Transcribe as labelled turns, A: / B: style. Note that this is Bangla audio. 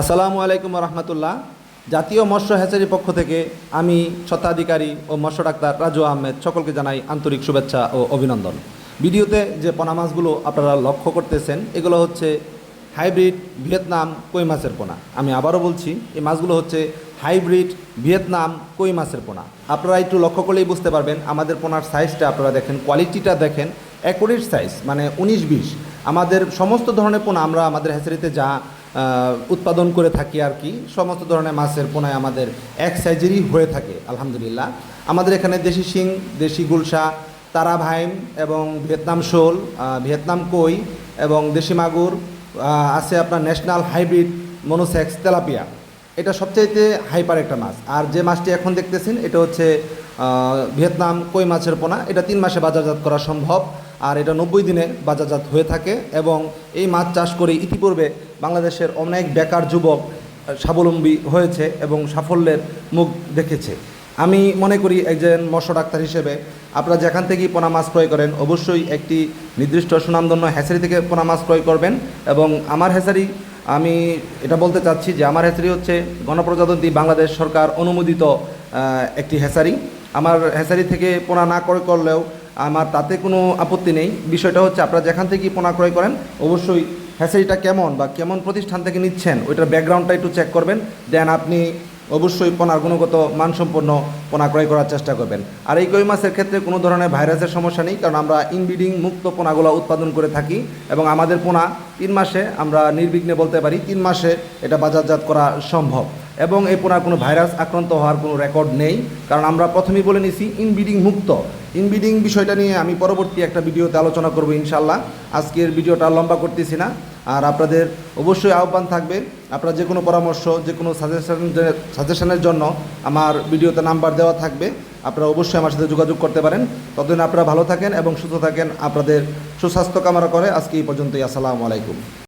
A: আসসালামু আলাইকুম রহমতুল্লাহ জাতীয় মৎস্য হ্যাচারির পক্ষ থেকে আমি স্বত্বাধিকারী ও মৎস্য ডাক্তার রাজু আহমেদ সকলকে জানাই আন্তরিক শুভেচ্ছা ও অভিনন্দন। ভিডিওতে যে পোনা মাছগুলো আপনারা লক্ষ্য করতেছেন, এগুলো হচ্ছে হাইব্রিড ভিয়েতনাম কই মাছের পোনা। আমি আবারও বলছি, এই মাছগুলো হচ্ছে হাইব্রিড ভিয়েতনাম কই মাছের পোনা। আপনারা একটু লক্ষ্য করলেই বুঝতে পারবেন, আমাদের পোনার সাইজটা আপনারা দেখেন, কোয়ালিটিটা দেখেন অ্যাকুরেট সাইজ মানে উনিশ বিশ। আমাদের সমস্ত ধরনের পোনা আমরা আমাদের হ্যাচারিতে যা উৎপাদন করে থাকি আর কি। সমস্ত ধরনের মাছের পোনায় আমাদের এক সাইজেরই হয়ে থাকে, আলহামদুলিল্লাহ। আমাদের এখানে দেশি শিং, দেশি গুলশা তারা ভাইম এবং ভিয়েতনাম শোল ভিয়েতনাম কই এবং দেশি মাগুর আছে আপনার ন্যাশনাল হাইব্রিড মনোসেক্স তেলাপিয়া। এটা সবচাইতে হাইপার একটা মাছ। আর যে মাছটি এখন দেখতেছেন, এটা হচ্ছে ভিয়েতনাম কই মাছের পোনা। এটা তিন মাসে বাজারজাত করা সম্ভব। আর এটা নব্বই দিনে বাজারজাত হয়ে থাকে এবং এই মাছ চাষ করে ইতিপূর্বে বাংলাদেশের অনেক বেকার যুবক স্বাবলম্বী হয়েছে এবং সাফল্যের মুখ দেখেছে। আমি মনে করি একজন মৎস্য ডাক্তার হিসেবে আপনারা যেখান থেকেই পোনা মাছ ক্রয় করেন, অবশ্যই একটি নির্দিষ্ট সুনামধন্য হ্যাচারি থেকে পোনা মাছ ক্রয় করবেন এবং আমার হ্যাচারি, আমি এটা বলতে চাচ্ছি যে আমার হ্যাচারি হচ্ছে গণপ্রজাতন্ত্রী বাংলাদেশ সরকার অনুমোদিত একটি হ্যাচারি। আমার হ্যাচারি থেকে পোনা না ক্রয় করলেও আমার তাতে কোনো আপত্তি নেই। বিষয়টা হচ্ছে আপনারা যেখান থেকেই পোনা ক্রয় করেন, অবশ্যই হ্যাচারিটা কেমন বা কেমন প্রতিষ্ঠান থেকে নিচ্ছেন, ওইটার ব্যাকগ্রাউন্ডটা একটু চেক করবেন দেন আপনি অবশ্যই পোনার গুণগত মানসম্পন্ন পোনা ক্রয় করার চেষ্টা করবেন। আর এই কই মাছের ক্ষেত্রে কোনো ধরনের ভাইরাসের সমস্যা নেই, কারণ আমরা ইনব্রিডিং মুক্ত পোনাগুলো উৎপাদন করে থাকি এবং আমাদের পোনা তিন মাসে আমরা নির্বিঘ্নে বলতে পারি তিন মাসে এটা বাজারজাত করা সম্ভব। এবং এই পোনার কোনো ভাইরাস আক্রান্ত হওয়ার কোনো রেকর্ড নেই। কারণ আমরা প্রথমেই বলে নিছি ইনব্রিডিং মুক্ত। ইনব্রিডিং বিষয়টা নিয়ে আমি পরবর্তী একটা ভিডিওতে আলোচনা করব ইনশাল্লাহ আজকের ভিডিওটা লম্বা করতেছি না। আর আপনাদের অবশ্যই আহ্বান থাকবে, আপনারা যে কোনো পরামর্শ, যে কোনো সাজেশন সাজেশনের জন্য আমার ভিডিওতে নাম্বার দেওয়া থাকবে। আপনারা অবশ্যই আমার সাথে যোগাযোগ করতে পারেন। ততদিন আপনারা ভালো থাকেন এবং সুস্থ থাকেন। আপনাদের সুস্বাস্থ্য কামনা করে আজকে এই পর্যন্তই। আসসালামু আলাইকুম।